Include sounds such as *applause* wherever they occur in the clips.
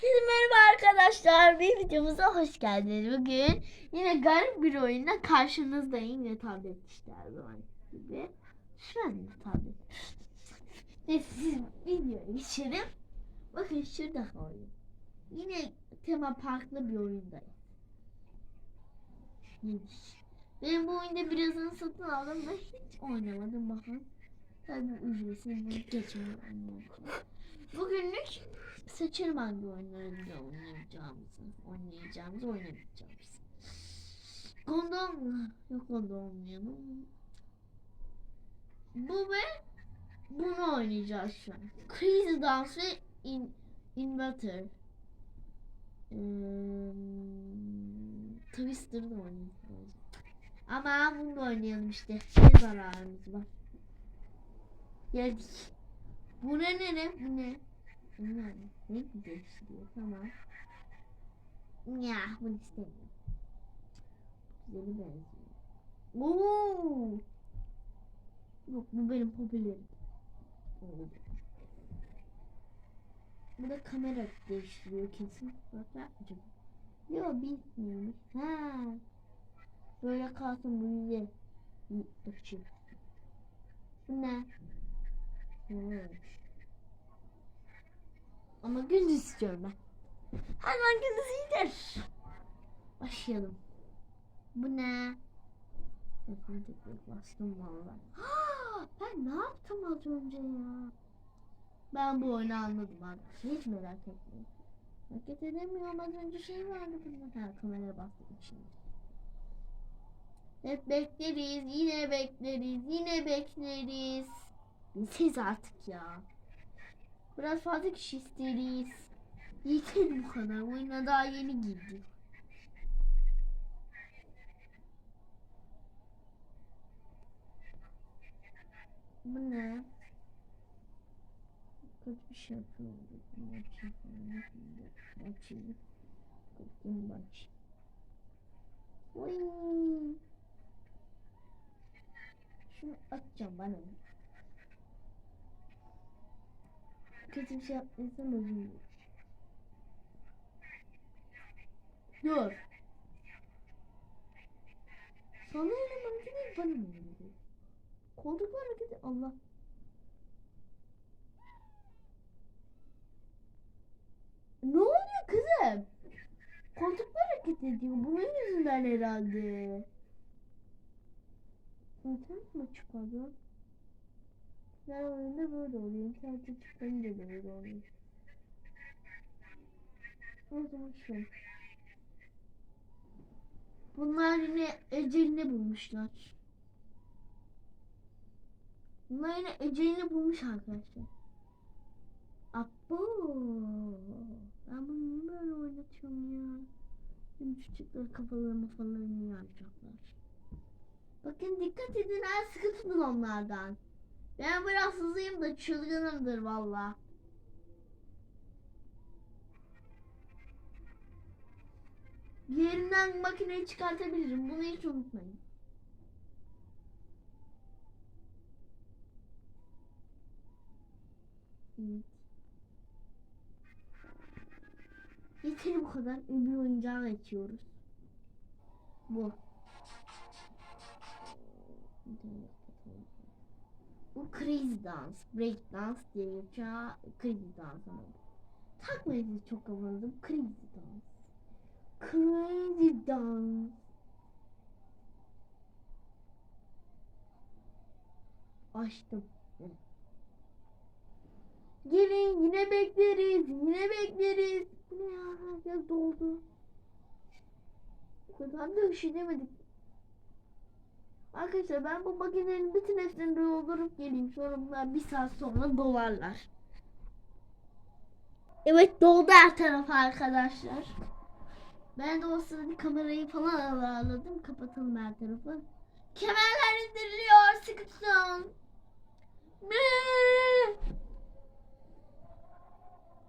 Herkese merhaba arkadaşlar. Bir videomuza hoş geldiniz. Bugün yine garip bir oyunla karşınızdayım. Yine tablet işte her zaman gibi. Şu an tablet. Neyse siz videoya geçelim. Bakın şurada oyun. Yine tema parklı bir oyundayım. Hiç. Ben bu oyunda birazını satın aldım ve hiç oynamadım bakın. Tabii ücretsiz bunu. Bugünlük seçelim hangi oyunlarında oynayacağımızı, oynayacağımızı, oynamayacağımızı. Kondom? Yok onda olmayalım. Bu ve bunu oynayacağız şu an. Crazy Dance ve in, Inverter. Hmm, Twister'da oynayacağız. Ama bunu da oynayalım işte. Ne zararımız var. Geldik. Bu ne ne ne? Bu ne? Bu ne? Ne değiştiriyor? Tamam. Ya bunu istemiyorum. Güzeli benziyor. Oo! Yok bu benim popülerim. Bu da kamera değiştiriyor kesin. Bak yapmayacağım. Yok bitmiyormuş. Ha. Böyle kalsın bu yüze. Açayım. Bu ne? Hmm. Ama gündüz istiyorum ben. Hemen gündüz iyidir. Başlayalım. Bu ne? Bastım valla. Ben ne yaptım az önce ya? Ben bu oyunu anladım abi. Hiç merak etmeyin. Hareket edemiyorum az önce şey vardı bunda. Kameraya bastım şimdi. Hep bekleriz, yine bekleriz, yine bekleriz. Siz artık ya. Biraz fazla kişi isteriz. Yeter bu kadar. Oyuna daha yeni girdik. Bu ne? Kötü bir şey yapıyorum. Açayım. Bakayım bak. Oy. Şunu açacağım bana. ne? Kötü bir şey yaptıysam dilerim. Dur. Sana eleman değil bana mı eleman Koltuklar hareketi Allah. Ne oluyor kızım? Koltuklar hareket ediyor. Bunun yüzünden herhalde. İnternet mi çıkardı? Her oyunda böyle oluyor. İnternete çıkınca da böyle oluyor. O zaman şu. Bunlar yine ecelini bulmuşlar. Bunlar yine ecelini bulmuş arkadaşlar. Abo. Ben bunu böyle oynatıyorum ya? Benim çocuklar kafalarını falan yapacaklar. Bakın dikkat edin ha sıkı tutun onlardan. Ben biraz hızlıyım da çılgınımdır valla. Yerinden makineyi çıkartabilirim. Bunu hiç unutmayın. Yeter bu kadar. Öbür oyuncağı açıyoruz. Bu. Bu crazy dance, break dance diye geçiyor. Crazy dance ama. Takmayın çok havalı. Crazy dance. Crazy dance. Açtım. Gelin yine bekleriz. Yine bekleriz. Bu ne ya? Herkes doldu. O kadar da üşüdemedik. Arkadaşlar ben bu makinenin bütün hepsini doldurup geleyim. Sonra bunlar bir saat sonra dolarlar. Evet doldu her taraf arkadaşlar. Ben de o sırada kamerayı falan ayarladım. Kapatalım her tarafı. Kemerler indiriliyor. Sıkı tutun.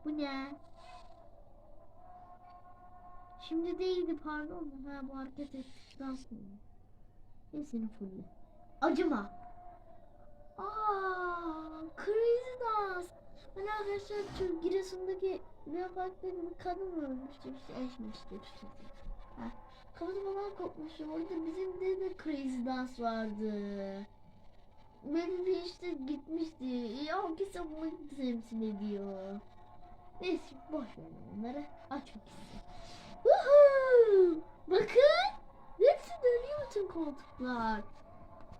Bu ne? Şimdi değildi pardon. Ha bu hareket ettikten sonra. Hepsini fulle. Acıma. Aa, crazy dance. Hani arkadaşlar şu Giresun'daki Leopard'daki bir kadın ölmüştü işte eşmişti işte. Kafası falan kopmuştu. Orada bizim de, de Crazy Dance vardı. Benim bir işte gitmişti. Ya o kesin bunu temsil ediyor. Neyse boş verin onları. Açmak istiyorum. Woohoo! Bakın. Bütün koltuklar.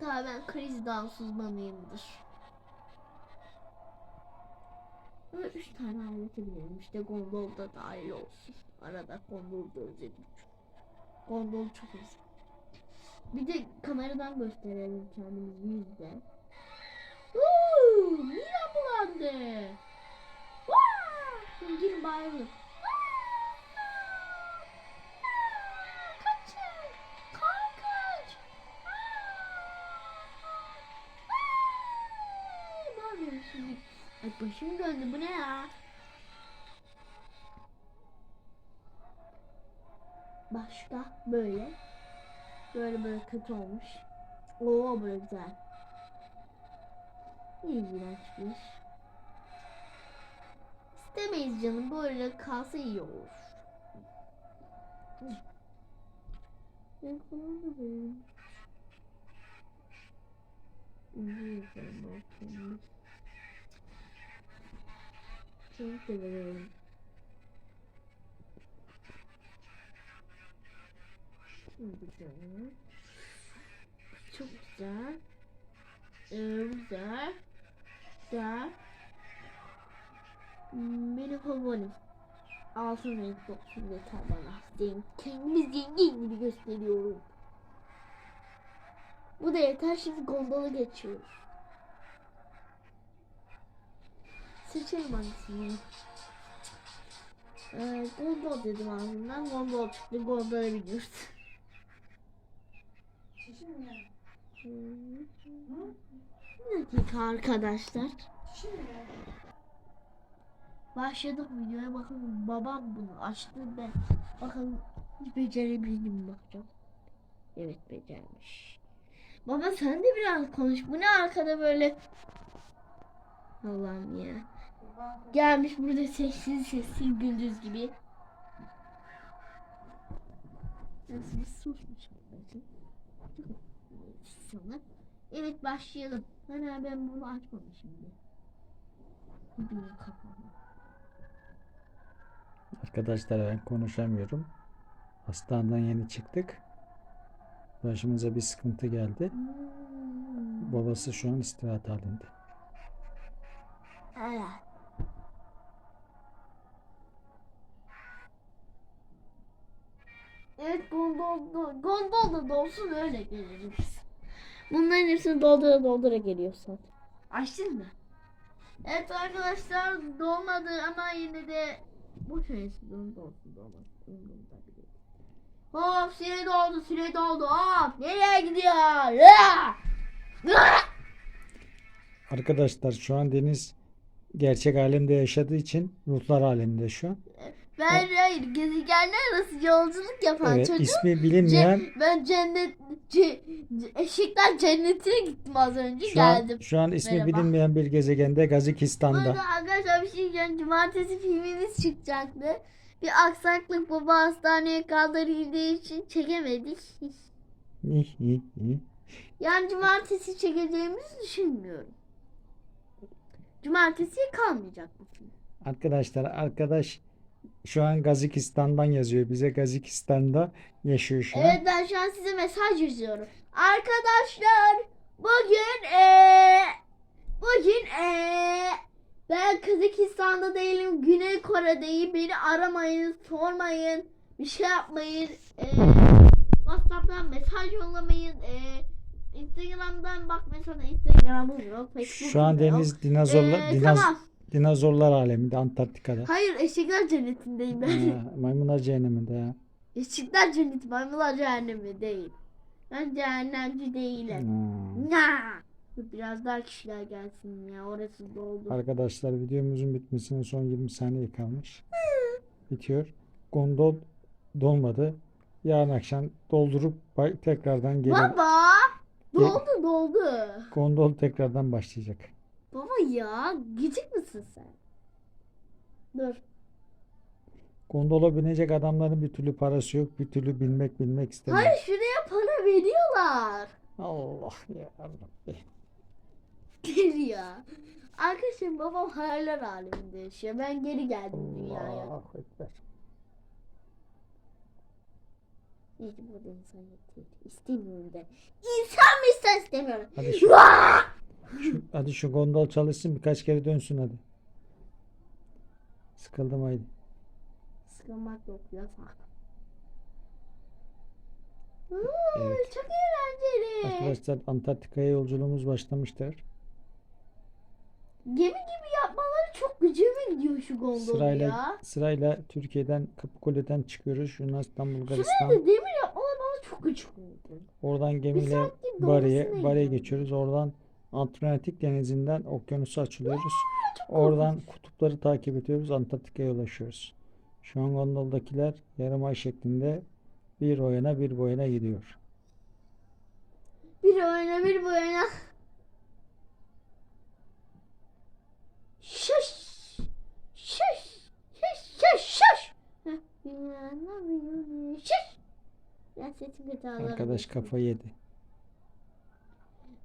Daha ben Crazy Dance uzmanıyımdır. Böyle üç tane aleti biliyorum. İşte gondol da dahil olsun. Arada gondol da özledim. Gondol çok özledim. Bir de kameradan gösterelim kendimizi yüzde. Uuu, midem bulandı. Vaa! Gir bayılır. Başım döndü bu ne ya? Başka böyle. Böyle böyle kötü olmuş. Oo böyle güzel. İğrenç bir. İstemeyiz canım böyle kalsa iyi olur. Ben bunu da bakalım. Verelim. Çok güzel. Çok güzel. Ee, güzel. Güzel. Benim favorim. Altın renkli olsun yeter bana. Zengin, kendimi zengin gibi gösteriyorum. Bu da yeter şimdi gondola geçiyoruz. Seçelim hangisini. Ee, gondol dedim ağzımdan. Gondol çıktı. Gondola biniyoruz. Bir dakika arkadaşlar. Başladık videoya bakın babam bunu açtı ben hiç becerebildim mi bakacağım. Evet becermiş. Baba sen de biraz konuş. Bu ne arkada böyle? Allah'ım ya. Gelmiş burada sessiz sessiz gündüz gibi. Nasıl susmuş arkadaşım. Sonra. Evet başlayalım. Hani ben bunu açmamışım kafama. Arkadaşlar ben konuşamıyorum. Hastaneden yeni çıktık. Başımıza bir sıkıntı geldi. Hmm. Babası şu an istirahat halinde. Evet. Evet gondol, gondol da dolsun öyle geliriz. Bunların hepsini doldura doldura geliyorsun. Açtın mı? Evet arkadaşlar dolmadı ama yine de bu. Umurumda bile değil. Hop süre doldu süre doldu hop nereye gidiyor? Ya! Arkadaşlar şu an Deniz gerçek alemde yaşadığı için ruhlar aleminde şu an. Ben hayır gezegenler arası yolculuk yapan Evet, çocuk. ismi bilinmeyen Ce- ben cennet ce, eşikten cennetine gittim az önce şu an, geldim. şu an ismi Merhaba. bilinmeyen bir gezegende Gazikistan'da. arada arkadaşlar bir şey diyeceğim. Cumartesi filmimiz çıkacaktı. Bir aksaklık baba hastaneye kaldırıldığı için çekemedik. Yani cumartesi çekeceğimizi düşünmüyorum. Cumartesiye kalmayacak bu film. Arkadaşlar arkadaş şu an Gazikistan'dan yazıyor bize. Gazikistan'da yaşıyor şu an. Evet ben şu an size mesaj yazıyorum. Arkadaşlar bugün eee bugün eee ben Kazakistan'da değilim Güney Kore'deyim beni aramayın sormayın bir şey yapmayın eee Whatsapp'tan mesaj yollamayın eee Instagram'dan bak mesela Instagram'ım yok Şu an yok. Deniz dinozorlar, Eee, dinaz- tamam. Dinozorlar aleminde Antarktika'da. Hayır eşekler cennetindeyim ben. Ha, *laughs* maymunlar cehenneminde ya. Eşekler cenneti maymunlar cehennemi değil. Ben cehennemci değilim. Ha. Ya. Biraz daha kişiler gelsin ya. Orası doldu. Arkadaşlar videomuzun bitmesine son 20 saniye kalmış. Bitiyor. Gondol dolmadı. Yarın akşam doldurup tekrardan gelir. Baba. Doldu doldu. Gondol tekrardan başlayacak. Baba ya. Gıcık mısın sen? Dur. Gondola binecek adamların bir türlü parası yok. Bir türlü binmek bilmek istemiyor. Hayır şuraya para veriyorlar. Allah ya Rabbi. Geri ya. Arkadaşım babam hayaller aleminde yaşıyor. Ben geri geldim dünyaya. Allahu Ekber. Neyse burada insan yok değil. İstemiyorum de. İnsan mı ister istemiyorum. Hadi şu! Şu- hadi şu gondol çalışsın birkaç kere dönsün hadi. Sıkıldım haydi. Sıkılmak yok yasak. Evet. Çok eğlenceli. Arkadaşlar Antarktika'ya yolculuğumuz başlamıştır. Gemi gibi yapmaları çok gücüme gidiyor şu gondolu Sırayla ya. sırayla Türkiye'den Kapıkule'den çıkıyoruz. Yunanistan, Bulgaristan. da demir yapmaları bana çok gidiyor. Oradan gemiyle Bari'ye gidiyorum. geçiyoruz. Oradan Atlantik Denizi'nden okyanusa açılıyoruz. Oradan kutupları takip ediyoruz. Antarktika'ya ulaşıyoruz. Şu an gondoldakiler yarım ay şeklinde bir o yana bir bu yana gidiyor. Bir oyna bir bu oyna. Şış. Şış. Şış şış şış. Heh, inanamıyorum. Şış. Ya sesim kötü ağlarım. Arkadaş kafayı yedi.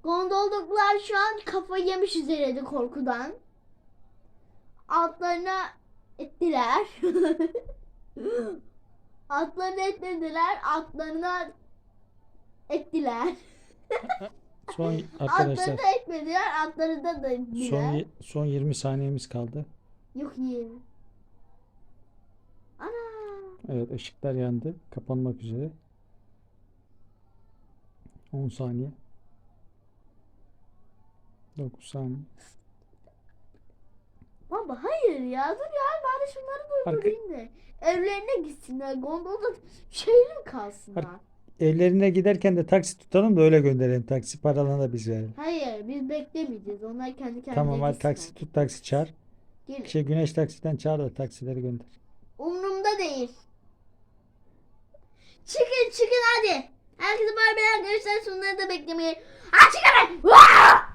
Gondolduklar şu an kafayı yemiş üzereydi korkudan. Altlarına ettiler. *laughs* Atlarını etlediler. Atlarına ettiler. *laughs* Son arkadaşlar Atları da etmediler. Atları da da ettiler. son son 20 saniyemiz kaldı. Yok yiyelim. Ana. Evet ışıklar yandı. Kapanmak üzere. 10 saniye. 9 saniye. Baba hayır ya. Dur ya bari şunları durdurayım da. Evlerine gitsinler. Gondolda şeyli mi kalsınlar? Ar- Evlerine giderken de taksi tutalım da öyle gönderelim. Taksi paralarını da biz verelim. Hayır biz beklemeyeceğiz. Onlar kendi kendine Tamam hadi gitsinler. taksi tut taksi çağır. Gelin. Şey Güneş taksiden çağır da taksileri gönder. Umrumda değil. Çıkın çıkın hadi. Herkese bay arkadaşlar sonları da beklemeyin. Ha çıkın. Vaa!